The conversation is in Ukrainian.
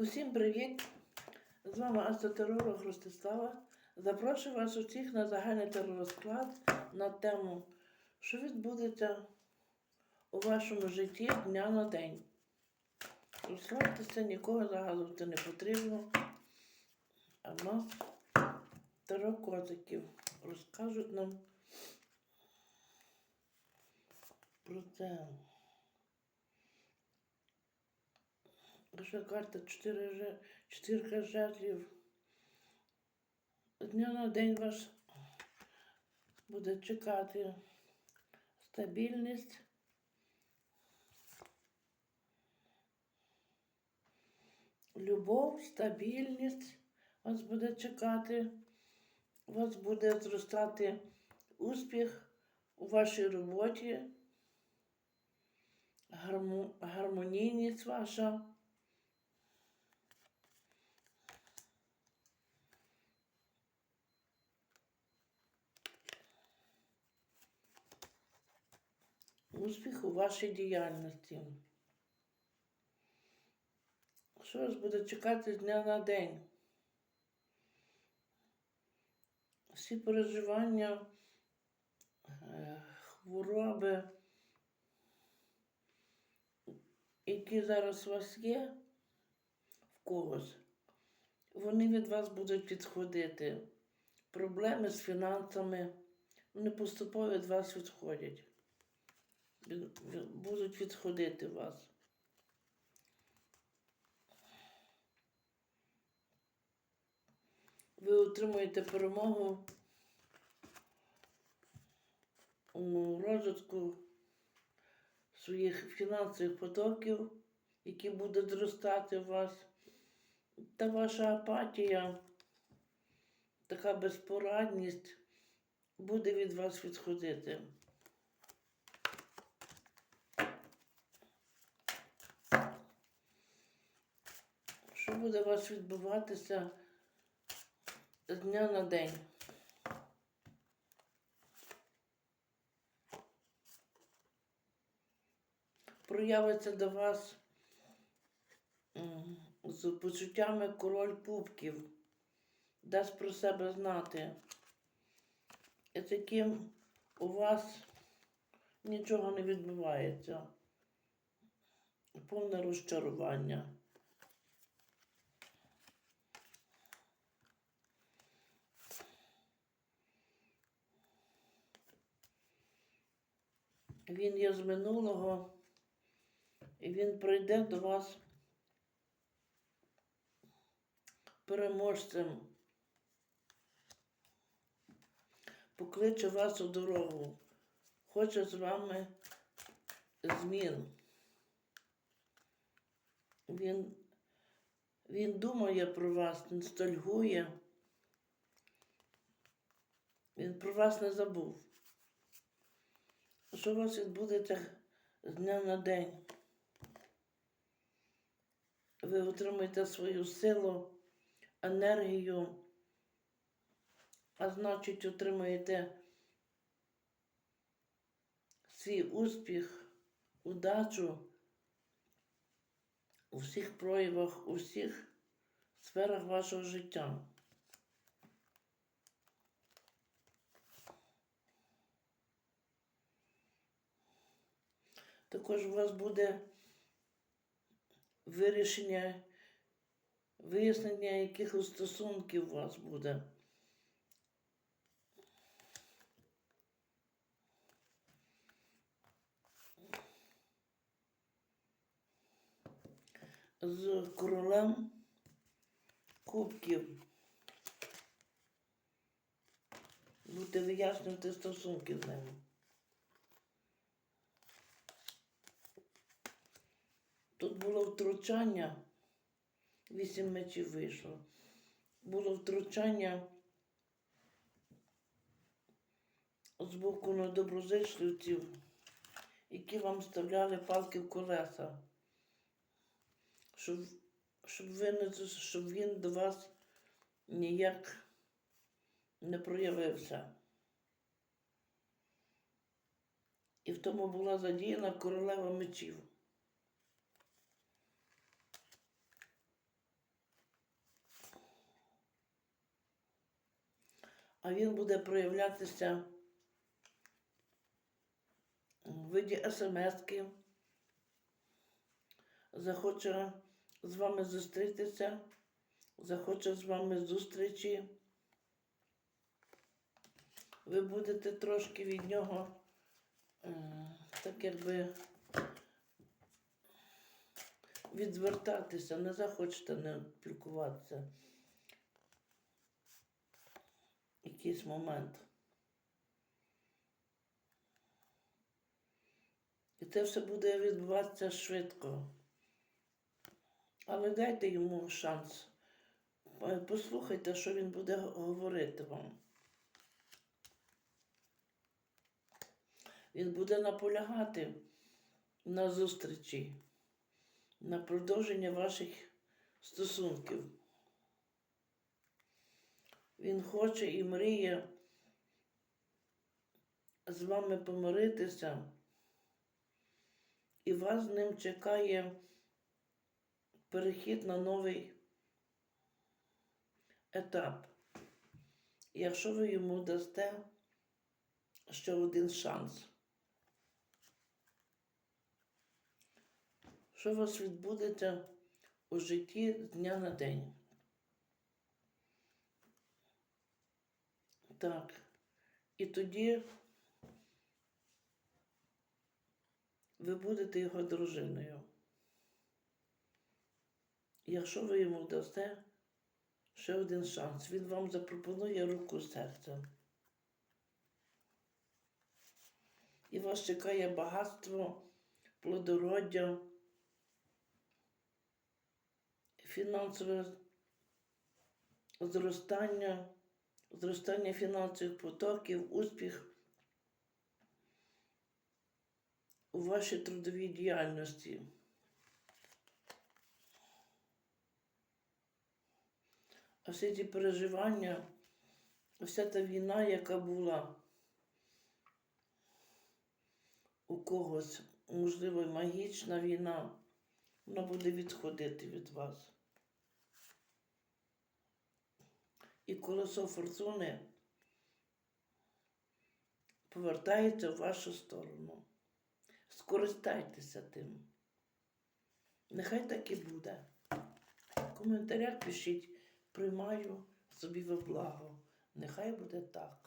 Усім привіт! З вами астротеролог Ростислава. Запрошую вас усіх на загальний теророзклад на тему, що відбудеться у вашому житті дня на день. Розслабтеся, нікого загадувати не потрібно. А в нас таро котиків розкажуть нам про це. Ще карта 4 же- чотирка жезлів. Дня на день вас буде чекати стабільність. Любов, стабільність вас буде чекати. У вас буде зростати успіх у вашій роботі, гармонійність ваша. Успіх у вашій діяльності. Що вас буде чекати з дня на день? Всі переживання, е, хвороби, які зараз у вас є в когось, вони від вас будуть відходити. Проблеми з фінансами, вони поступово від вас відходять. Будуть відходити вас. Ви отримуєте перемогу у розвитку своїх фінансових потоків, які будуть зростати у вас. Та ваша апатія, така безпорадність буде від вас відходити. Що буде у вас відбуватися з дня на день? Проявиться до вас з почуттями король кубків, дасть про себе знати. І таким у вас нічого не відбувається. Повне розчарування. Він є з минулого, і він прийде до вас переможцем, покличе вас у дорогу, хоче з вами змін. Він, він думає про вас, ностальгує. Він про вас не забув. Що у вас відбудеться з дня на день? Ви отримаєте свою силу, енергію, а значить, отримаєте свій успіх, удачу у всіх проявах, у всіх сферах вашого життя. Також у вас буде вирішення, вияснення якихось стосунків у вас буде. З королем кубків. Будете вияснювати стосунки з ними. Тут було втручання, вісім мечів вийшло. Було втручання з боку недоброзичливців, які вам вставляли палки в колеса, щоб, щоб, ви щоб він до вас ніяк не проявився. І в тому була задіяна королева мечів. А він буде проявлятися в виді смс-ки. Захоче з вами зустрітися, захоче з вами зустрічі. Ви будете трошки від нього е, так якби відвертатися, не захочете не спілкуватися. Якийсь момент. І це все буде відбуватися швидко. Але дайте йому шанс. Е, Послухайте, що він буде говорити вам. Він буде наполягати на зустрічі, на продовження ваших стосунків. Він хоче і мріє з вами помиритися, і вас з ним чекає перехід на новий етап. Якщо ви йому дасте ще один шанс. Що у вас відбудеться у житті з дня на день? Так. І тоді ви будете його дружиною. Якщо ви йому дасте ще один шанс, він вам запропонує руку з серцем. І вас чекає багатство, плодороддя, фінансове зростання, зростання фінансових потоків, успіх у вашій трудовій діяльності. А всі ці переживання, вся та війна, яка була у когось, можливо, магічна війна, вона буде відходити від вас. І колесо фортуни повертається в вашу сторону. Скористайтеся тим. Нехай так і буде. В коментарях пишіть, приймаю собі во благо. Нехай буде так.